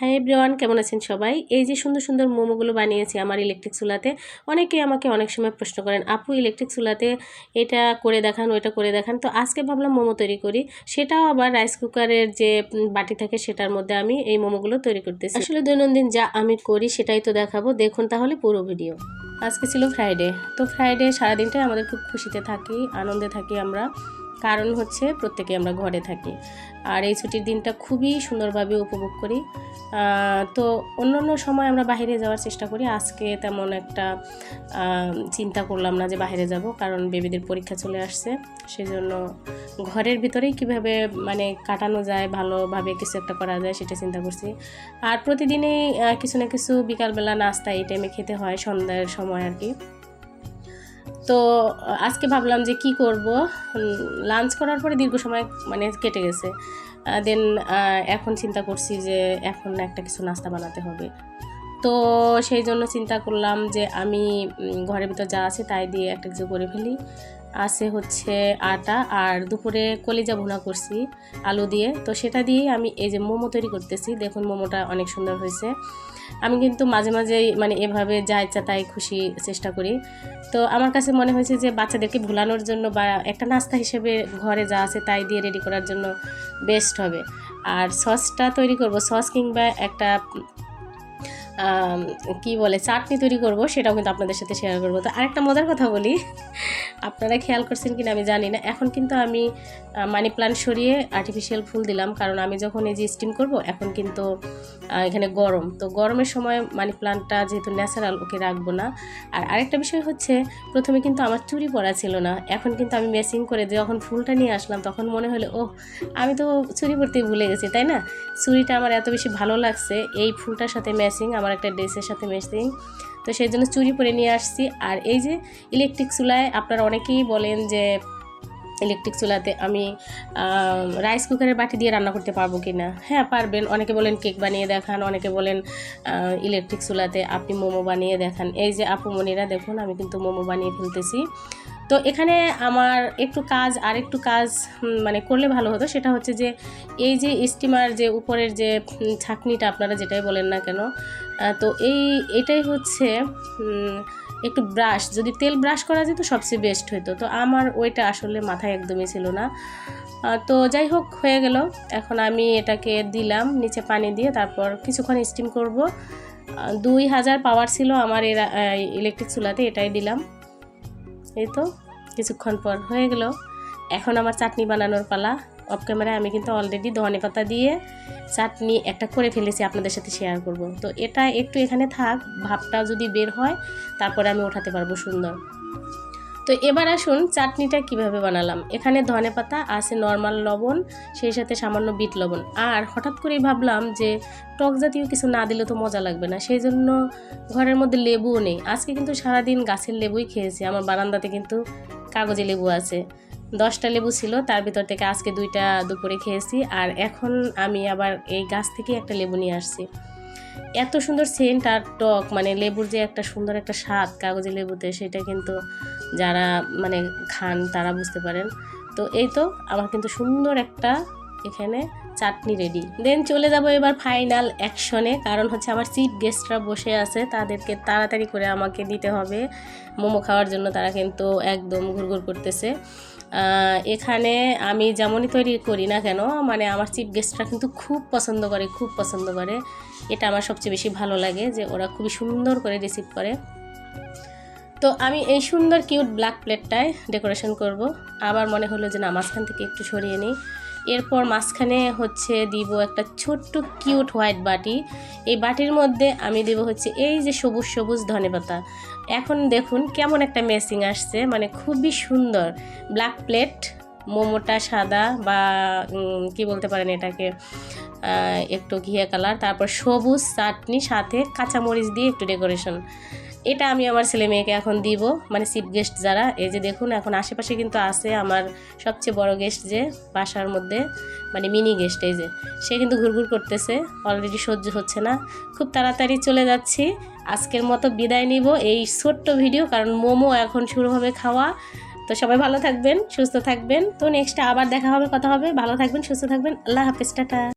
Hi everyone, কেমন আছেন সবাই? এই যে সুন্দর সুন্দর মোমোগুলো বানিয়েছি আমার ইলেকট্রিক চুলাতে, অনেকে আমাকে অনেক সময় প্রশ্ন করেন, আপু ইলেকট্রিক চুলাতে এটা করে দেখান, ওইটা করে দেখান? তো আজকে ভাবলাম মোমো তৈরি করি। সেটাও আবার রাইস কুকারের যে বাটি থাকে সেটার মধ্যে আমি এই মোমোগুলো তৈরি করতেছি। আসলে দৈনন্দিন যা আমি করি সেটাই তো দেখাবো, দেখুন তাহলে পুরো ভিডিও। আজকে ছিল ফ্রাইডে তো ফ্রাইডে সারাদিনটাই আমাদের খুব খুশিতে থাকি, আনন্দে থাকি আমরা। কারণ হচ্ছে প্রত্যেকে আমরা ঘরে থাকি। আর এই ছুটির দিনটা খুবই সুন্দরভাবে উপভোগ করি। তো অন্য অন্য সময় আমরা বাইরে যাওয়ার চেষ্টা করি। আজকে তেমন একটা চিন্তা করলাম না যে বাইরে যাব, কারণ বেবিদের পরীক্ষা চলে আসছে। সেজন্য ঘরের ভিতরেই কীভাবে মানে কাটানো যায়, ভালোভাবে কিছু একটা করা যায়, সেটা চিন্তা করছি। আর প্রতিদিনই কিছু না কিছু বিকালবেলা নাস্তা এই টাইমে খেতে হয়, সন্ধ্যার সময় আর কি। তো, আজকে ভাবলাম যে কি করব? লাঞ্চ করার পরে দীর্ঘ সময় মানে কেটে গেছে। দেন এখন চিন্তা করছি যে এখন একটা কিছু নাস্তা বানাতে হবে। তো সেই জন্য চিন্তা করলাম যে আমি ঘরের ভিতর যা আছে তাই দিয়ে একটা কিছু করে ফেলি। আছে হচ্ছে আটা আর দুপুরে কলিজা ভুনা করছি, আলু দিয়ে। তো সেটা দিয়েই আমি এই যে মোমো তৈরি করতেছি। দেখুন মোমোটা অনেক সুন্দর হয়েছে। আমি কিন্তু মাঝে মাঝেই মানে এভাবে যা ইচ্ছা তাই খুশি চেষ্টা করি। তো আমার কাছে মনে হয়েছে যে বাচ্চাদেরকে ভুলানোর জন্য বা একটা নাস্তা হিসেবে ঘরে যা আছে তাই দিয়ে রেডি করার জন্য বেস্ট হবে। আর সসটা তৈরি করব। সস কিংবা একটা কি বলে, চাটনি তৈরি করব, সেটাও কিন্তু আপনাদের সাথে শেয়ার করব। তো আরেকটা মজার কথা বলি, আপনারা খেয়াল করছেন কিনা আমি জানি না। এখন কিন্তু আমি মানি প্লান্ট সরিয়ে আর্টিফিশিয়াল ফুল দিলাম, কারণ আমি যখন এই যে স্টিম করব, এখন কিন্তু এখানে গরম। তো গরমের সময় মানি প্লান্টটা যেহেতু ন্যাচারাল ওকে রাখব না। আর আরেকটা বিষয় হচ্ছে, প্রথমে কিন্তু আমার চুরি পরা ছিল না। এখন কিন্তু আমি মেসিং করে যখন ফুলটা নিয়ে আসলাম, তখন মনে হলো ও আমি তো চুরি পরতে ভুলে গেছি, তাই না? চুরিটা আমার এত বেশি ভালো লাগছে, এই ফুলটার সাথে ম্যাচিং আমার একটা ড্রেসের সাথে ম্যাচিং তো সেই জন্য চুরি পরে নিয়ে আসছি। আর এই যে ইলেকট্রিক চুলায় আপনারা অনেকেই বলেন যে ইলেকট্রিক চুলাতে আমি রাইস কুকারের বাটি দিয়ে রান্না করতে পারব কি না হ্যাঁ পারবেন। অনেকে বলেন কেক বানিয়ে দেখান, অনেকে বলেন ইলেকট্রিক চুলাতে আপনি মোমো বানিয়ে দেখান। এই যে আপু আপুমনিরা দেখুন, আমি কিন্তু মোমো বানিয়ে ফেলতেছি। তো এখানে আমার একটু কাজ আর একটু কাজ মানে করলে ভালো হতো। সেটা হচ্ছে যে, এই যে স্টিমার যে উপরের যে ছাঁকনিটা, আপনারা যেটাই বলেন না কেন তো এই, এটাই হচ্ছে একটু ব্রাশ। যদি তেল ব্রাশ করা যেত, সবচেয়ে বেস্ট হতো তো আমার ওইটা আসলে মাথায় একদমই ছিল না। তো যাই হোক, হয়ে গেল। এখন আমি এটাকে দিলাম, নিচে পানি দিয়ে, তারপর কিছুক্ষণ স্টিম করব। দুই হাজার পাওয়ার ছিল আমার এরা ইলেকট্রিক চুলাতে, এটাই দিলাম। এই তো, কিছুক্ষণ পর হয়ে গেল। এখন আমার চাটনি বানানোর পালা। অফ ক্যামেরায় আমি কিন্তু অলরেডি ধনে পাতা দিয়ে চাটনি একটা করে ফেলেছি আপনাদের সাথে শেয়ার করব। তো এটা একটু এখানে থাক, ভাবটা যদি বের হয়, তারপরে আমি ওঠাতে পারব সুন্দর। তো এবার আসুন চাটনিটা কীভাবে বানালাম। এখানে ধনে পাতা, আছে নর্মাল লবণ, সেই সাথে সামান্য বিট লবণ। আর হঠাৎ করেই ভাবলাম যে টক জাতীয় কিছু না দিলে তো মজা লাগবে না, সেই জন্য ঘরের মধ্যে লেবুও নেই। আজকে কিন্তু সারাদিন গাছের লেবুই খেয়েছি, আমার বারান্দাতে কিন্তু কাগজে লেবু আছে। দশটা লেবু ছিল, তার ভিতর থেকে আজকে দুইটা দুপুরে খেয়েছি। আর এখন আমি আবার এই গাছ থেকে একটা লেবু নিয়ে আসছি। এত সুন্দর সেন্ট আর টক মানে লেবুর যে একটা সুন্দর একটা স্বাদ, কাগজে লেবুতে, সেটা কিন্তু যারা মানে খান তারা বুঝতে পারেন। তো এই তো, আমার কিন্তু সুন্দর একটা এখানে চাটনি রেডি দেন চলে যাব এবার ফাইনাল অ্যাকশনে কারণ হচ্ছে আমার চিফ গেস্টরা বসে আছে, তাদেরকে তাড়াতাড়ি করে আমাকে দিতে হবে। মোমো খাওয়ার জন্য তারা কিন্তু একদম ঘুরঘুর করতেছে। এখানে আমি যেমনই তৈরি করি না কেন মানে আমার চিফ গেস্টরা কিন্তু খুব পছন্দ করে, খুব পছন্দ করে। এটা আমার সবচেয়ে বেশি ভালো লাগে যে ওরা খুবই সুন্দর করে রিসিভ করে। তো আমি এই সুন্দর কিউট ব্ল্যাক প্লেটটায় ডেকোরেশন করব। আবার মনে হলো যে না, মাঝখান থেকে একটু সরিয়ে নিই। এরপর মাঝখানে হচ্ছে দিব একটা ছোট্ট কিউট হোয়াইট বাটি। এই বাটির মধ্যে আমি দেব হচ্ছে এই যে সবুজ সবুজ ধনেপাতা এখন দেখুন কেমন একটা মেসিং আসছে মানে খুবই সুন্দর। ব্ল্যাক প্লেট, মোমোটা সাদা বা কি বলতে পারেন এটাকে একটু ঘিয়া কালার, তারপর সবুজ চাটনি, সাথে কাঁচামরিচ দিয়ে একটু ডেকোরেশন এটা আমি আমার ছেলে মেয়েকে এখন দিব মানে চিফ গেস্ট যারা। এই যে দেখুন, এখন আশেপাশে কিন্তু আছে আমার সবচেয়ে বড় গেস্ট যে বাসার মধ্যে মানে মিনি গেস্ট এই যে। সে কিন্তু ঘুরঘুর করতেছে অলরেডি সহ্য হচ্ছে না। খুব তাড়াতাড়ি চলে যাচ্ছি, আজকের মতো বিদায় নিব এই ছোট্ট ভিডিও কারণ মোমো এখন শুরু হবে খাওয়া। তো সবাই ভালো থাকবেন, সুস্থ থাকবেন। তো নেক্সট আবার দেখা হবে, কথা হবে। ভালো থাকবেন, সুস্থ থাকবেন। আল্লাহ হাফিজ, টাটা।